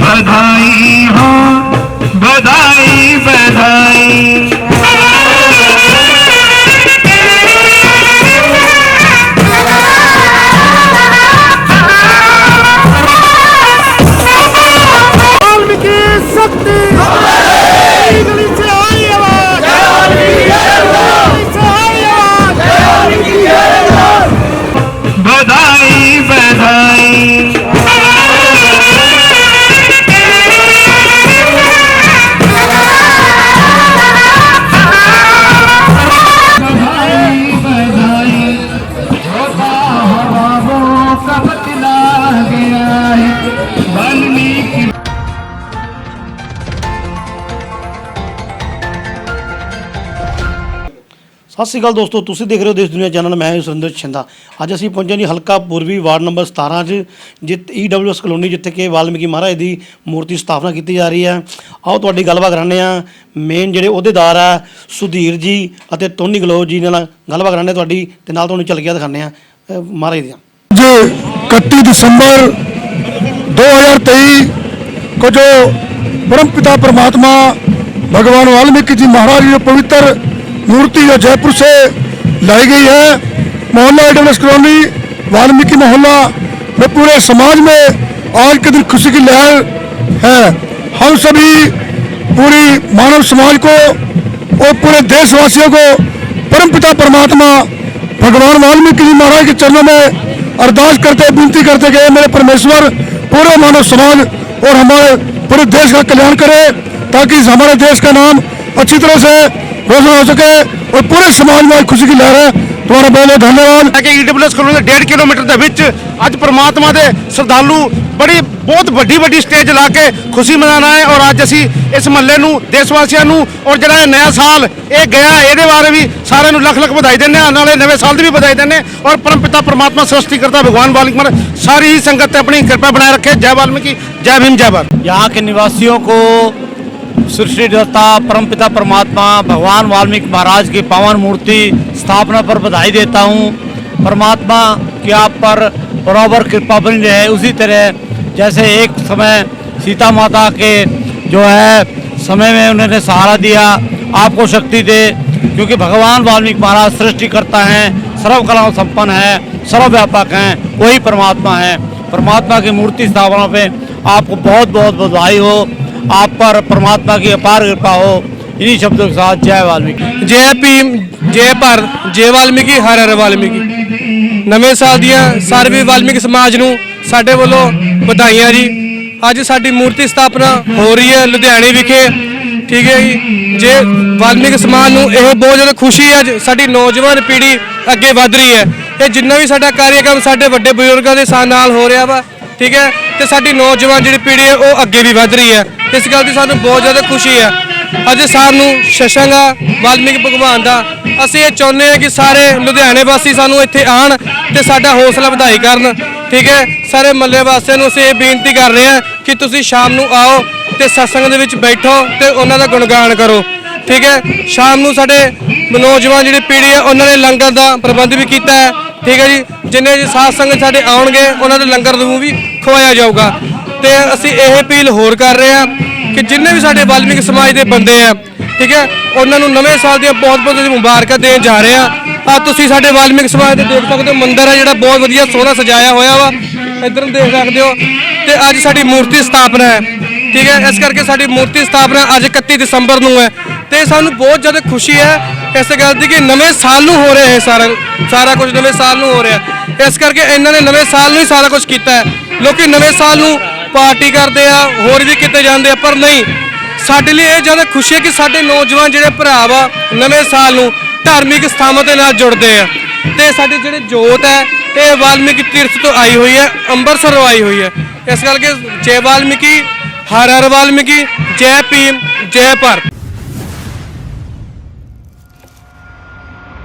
बधाई हो बधाई बधाई। वाल्मीकि ਸਤਿ ਸ੍ਰੀ ਅਕਾਲ ਦੋਸਤੋ, ਤੁਸੀਂ ਦੇਖ ਰਹੇ ਹੋ ਦੇਸ਼, ਦੁਨੀਆ ਚੈਨਲ, ਮੈਂ ਸੁਰਿੰਦਰ ਛਿੰਦਾ। ਅੱਜ ਅਸੀਂ ਪਹੁੰਚੇ ਜੀ ਹਲਕਾ ਪੂਰਬੀ ਵਾਰਡ ਨੰਬਰ 17 'ਚ ਜਿੱਤ ਈਡਬਲਯੂਐਸ ਕਲੋਨੀ ਜਿੱਥੇ ਕਿ ਵਾਲਮੀਕੀ ਮਹਾਰਾਜ ਦੀ ਮੂਰਤੀ ਸਥਾਪਨਾ ਕੀਤੀ ਜਾ ਰਹੀ ਹੈ। ਆਓ ਤੁਹਾਡੀ ਗੱਲਬਾਤ ਕਰਾਣੇ ਆ ਮੇਨ ਜਿਹੜੇ ਅਹੁਦੇਦਾਰ ਆ, ਸੁਧੀਰ ਜੀ ਅਤੇ ਟੋਨੀ ਗਲੋ ਜੀ ਨਾਲ ਗੱਲਬਾਤ ਕਰਾਣੇ ਤੁਹਾਡੀ ਤੇ ਨਾਲ ਤੁਹਾਨੂੰ ਚਲ ਗਿਆ ਦਿਖਾਣੇ ਆ ਮਹਾਰਾਜ ਦੀਆਂ। ਅੱਜ 31 ਦਸੰਬਰ 2023 ਕੋ ਜੋ ਪਰਮਪਿਤਾ ਪਰਮਾਤਮਾ, ਭਗਵਾਨ ਵਾਲਮੀਕੀ ਜੀ ਮਹਾਰਾਜ ਦੇ ਪਵਿੱਤਰ मूर्ति जो जयपुर से लाई गई है, मोहल्ला एडवल्स कॉलोनी वाल्मीकि मोहल्ला, में पूरे समाज में आज के दिन खुशी की लहर है। हम सभी पूरी मानव समाज को और पूरे देशवासियों को परम पिता परमात्मा भगवान वाल्मीकि जी महाराज के चरणों में अरदास करते, विनती करते गए मेरे परमेश्वर, पूरे मानव समाज और हमारे पूरे देश का कल्याण करे, ताकि हमारे देश का नाम अच्छी तरह से हो सके और पूरे समाज में खुशी की लहर है तुम्हारा बहुत बहुत धन्यवाद ਕਿ ਈਡਬਲਯੂਐਸ ਕੋਲੋਂ ਦੇ 1.5 ਕਿਲੋਮੀਟਰ ਦੇ ਵਿੱਚ ਅੱਜ ਪ੍ਰਮਾਤਮਾ ਦੇ ਸ਼ਰਧਾਲੂ ਬੜੀ ਬਹੁਤ ਵੱਡੀ ਵੱਡੀ ਸਟੇਜ ਲਾ ਕੇ ਖੁਸ਼ੀ ਮਨਾਣਾ ਹੈ ਔਰ ਅੱਜ ਅਸੀਂ ਇਸ ਮਹੱਲੇ ਨੂੰ ਦੇਸ਼ ਵਾਸੀਆਂ ਨੂੰ ਔਰ ਜਿਹੜਾ ਇਹ ਨਵਾਂ ਸਾਲ ਇਹ ਗਿਆ ਇਹਦੇ ਬਾਰੇ ਵੀ ਸਾਰਿਆਂ ਨੂੰ ਲੱਖ ਲੱਖ ਵਧਾਈ ਦਿੰਦੇ ਹਾਂ। ਨਾਲੇ ਨਵੇਂ ਸਾਲ ਦੀ ਵੀ ਵਧਾਈ ਦਿੰਦੇ ਹਾਂ ਔਰ ਪਰਮਪਿਤਾ ਪ੍ਰਮਾਤਮਾ ਸ੍ਰਸ਼ਟੀਕਰਤਾ ਭਗਵਾਨ ਵਾਲਮੀਕ ਸਾਰੀ ਸੰਗਤ ਤੇ ਆਪਣੀ ਕਿਰਪਾ ਬਣਾਏ ਰੱਖੇ। ਜੈ ਵਾਲਮੀਕੀ ਜੈ ਭੀਮ ਜੈ ਭਾਰਤ। यहाँ के निवासियों को सृष्टिदाता परमपिता परमात्मा, भगवान वाल्मीकि महाराज की पावन मूर्ति स्थापना पर बधाई देता हूँ। परमात्मा की आप पर बराबर कृपा बनी रहे। उसी तरह जैसे एक समय सीता माता के जो है, समय में उन्होंने सहारा दिया, आपको शक्ति दे, क्योंकि भगवान वाल्मीकि महाराज सृष्टि करता है सर्व संपन्न है, सर्वव्यापक हैं, वही परमात्मा है। परमात्मा की मूर्ति स्थापना पे आपको बहुत बहुत बधाई हो। आप पर परमात्मा की अपार कृपा हो इन्हीं शब्दों के साथ जय वाल्मीकि ਜੈ ਭੀਮ ਜੈ ਭਾਰਤ ਜੈ ਵਾਲਮੀਕੀ ਹਰ ਹਰ ਵਾਲਮੀਕੀ ਨਵੇਂ ਸਾਲ ਦੀਆਂ ਸਾਰੇ ਵਾਲਮੀਕੀ ਸਮਾਜ ਨੂੰ ਸਾਡੇ ਵੱਲੋਂ ਵਧਾਈਆਂ ਜੀ ਅੱਜ ਸਾਡੀ ਮੂਰਤੀ ਸਥਾਪਨਾ ਹੋ ਰਹੀ ਹੈ ਲੁਧਿਆਣੇ ਵਿਖੇ ਠੀਕ ਹੈ ਜੀ ਜੇ ਵਾਲਮੀਕੀ ਸਮਾਜ ਨੂੰ ਇਹ ਬਹੁਤ ਜ਼ਿਆਦਾ ਖੁਸ਼ੀ ਹੈ ਅੱਜ ਸਾਡੀ ਨੌਜਵਾਨ ਪੀੜ੍ਹੀ ਅੱਗੇ ਵਧ ਰਹੀ ਹੈ ਇਹ ਜਿੰਨਾ ਵੀ ਸਾਡਾ ਕਾਰਜਕ੍ਰਮ ਸਾਡੇ ਵੱਡੇ ਬਜ਼ੁਰਗਾਂ ਦੇ ਸਾਥ ਨਾਲ ਹੋ ਰਿਹਾ ਵਾ ਠੀਕ ਹੈ ਤੇ ਸਾਡੀ ਨੌਜਵਾਨ ਜਿਹੜੀ ਪੀੜ੍ਹੀ ਹੈ ਉਹ ਅੱਗੇ ਵੀ ਵਧ ਰਹੀ ਹੈ ਇਸ ਗੱਲ ਦੀ ਸਾਨੂੰ ਬਹੁਤ ਜ਼ਿਆਦਾ ਖੁਸ਼ੀ ਹੈ। ਅੱਜ ਸਾਨੂੰ ਸ਼ਸ਼ੰਗਾ ਵਾਲਮੀਕੀ ਭਗਵਾਨ ਦਾ। ਅਸੀਂ ਇਹ ਚਾਹੁੰਦੇ ਹਾਂ ਕਿ ਸਾਰੇ ਲੁਧਿਆਣੇ ਵਾਸੀ ਸਾਨੂੰ ਇੱਥੇ ਆਣ ਤੇ ਸਾਡਾ ਹੌਸਲਾ ਵਧਾਈ ਕਰਨ। ਠੀਕ ਹੈ? ਸਾਰੇ ਮੱਲੇ ਵਾਸੀਆਂ ਨੂੰ ਅਸੀਂ ਇਹ ਬੇਨਤੀ ਕਰ ਰਹੇ ਹਾਂ ਕਿ ਤੁਸੀਂ ਸ਼ਾਮ ਨੂੰ ਆਓ ਤੇ ਸਤਸੰਗ ਦੇ ਵਿੱਚ ਬੈਠੋ ਤੇ ਉਹਨਾਂ ਦਾ ਗੁਣਗਾਨ ਕਰੋ। ਠੀਕ ਹੈ? ਸ਼ਾਮ ਨੂੰ ਸਾਡੇ ਨੌਜਵਾਨ ਜਿਹੜੀ ਪੀੜ੍ਹੀ ਹੈ, ਉਹਨਾਂ ਨੇ ਲੰਗਰ ਦਾ ਪ੍ਰਬੰਧ ਵੀ ਕੀਤਾ ਹੈ। ਠੀਕ ਹੈ ਜੀ? ਜਿੰਨੇ ਜੀ ਸਾਧ ਸੰਗਤ ਸਾਡੇ ਆਉਣਗੇ, ਉਹਨਾਂ ਦੇ ਲੰਗਰ ਨੂੰ ਵੀ ਖਵਾਇਆ ਜਾਊਗਾ। ਤੇ ਅਸੀਂ ਇਹ ਅਪੀਲ ਹੋਰ ਕਰ ਰਹੇ ਹਾਂ ਕਿ ਜਿੰਨੇ ਵੀ ਸਾਡੇ ਵਾਲਮੀਕ ਸਮਾਜ ਦੇ ਬੰਦੇ ਆ, ਠੀਕ ਹੈ, ਉਹਨਾਂ ਨੂੰ ਨਵੇਂ ਸਾਲ ਦੀਆਂ ਬਹੁਤ ਬਹੁਤ ਅਸੀਂ ਮੁਬਾਰਕਾਂ ਦੇਣ ਜਾ ਰਹੇ ਆ। ਆ ਤੁਸੀਂ ਸਾਡੇ ਵਾਲਮੀਕ ਸਮਾਜ ਦੇ ਦੇਖ ਸਕਦੇ ਹੋ ਮੰਦਿਰ ਹੈ ਜਿਹੜਾ ਬਹੁਤ ਵਧੀਆ ਸੋਹਣਾ ਸਜਾਇਆ ਹੋਇਆ ਵਾ, ਇੱਧਰ ਨੂੰ ਦੇਖ ਸਕਦੇ ਹੋ। ਤੇ ਅੱਜ ਸਾਡੀ ਮੂਰਤੀ ਸਥਾਪਨਾ ਹੈ, ਠੀਕ ਹੈ, ਇਸ ਕਰਕੇ ਸਾਡੀ ਮੂਰਤੀ ਸਥਾਪਨਾ ਅੱਜ 31 ਦਸੰਬਰ ਨੂੰ ਹੈ। ਤੇ ਸਾਨੂੰ ਬਹੁਤ ਜ਼ਿਆਦਾ ਖੁਸ਼ੀ ਹੈ ਇਸ ਗੱਲ ਦੀ ਕਿ ਨਵੇਂ ਸਾਲ ਨੂੰ ਹੋ ਰਿਹਾ ਹੈ ਸਾਰਾ ਸਾਰਾ ਕੁਝ ਨਵੇਂ ਸਾਲ ਨੂੰ ਹੋ ਰਿਹਾ। ਇਸ ਕਰਕੇ ਇਹਨਾਂ ਨੇ ਨਵੇਂ ਸਾਲ ਨੂੰ ਹੀ ਸਾਰਾ ਕੁਝ ਕੀਤਾ ਹੈ। ਲੋਕੀ ਨਵੇਂ ਸਾਲ ਨੂੰ ਪਾਰਟੀ ਕਰਦੇ ਆ, ਹੋਰ ਵੀ ਕਿਤੇ ਜਾਂਦੇ ਆ, ਪਰ ਨਹੀਂ। ਸਾਡੇ ਲਈ ਇਹ ਜ਼ਿਆਦਾ ਖੁਸ਼ੀ ਹੈ ਕਿ ਸਾਡੇ ਨੌਜਵਾਨ ਜਿਹੜੇ ਭਰਾ ਵਾ, ਨਵੇਂ ਸਾਲ ਨੂੰ ਧਾਰਮਿਕ ਸਥਾਨਾਂ ਦੇ ਨਾਲ ਜੁੜਦੇ ਆ। ਤੇ ਸਾਡੇ ਜਿਹੜੇ ਜੋਤ ਹੈ, ਇਹ ਵਾਲਮੀਕੀ ਤੀਰਥ ਤੋਂ ਆਈ ਹੋਈ ਹੈ, ਅੰਮ੍ਰਿਤਸਰੋਂ ਆਈ ਹੋਈ ਹੈ। ਇਸ ਕਰਕੇ ਜੈ ਵਾਲਮੀਕੀ, ਹਰ ਹਰ ਵਾਲਮੀਕੀ, ਜੈ ਭੀਮ, ਜੈ ਭਾਰਤ।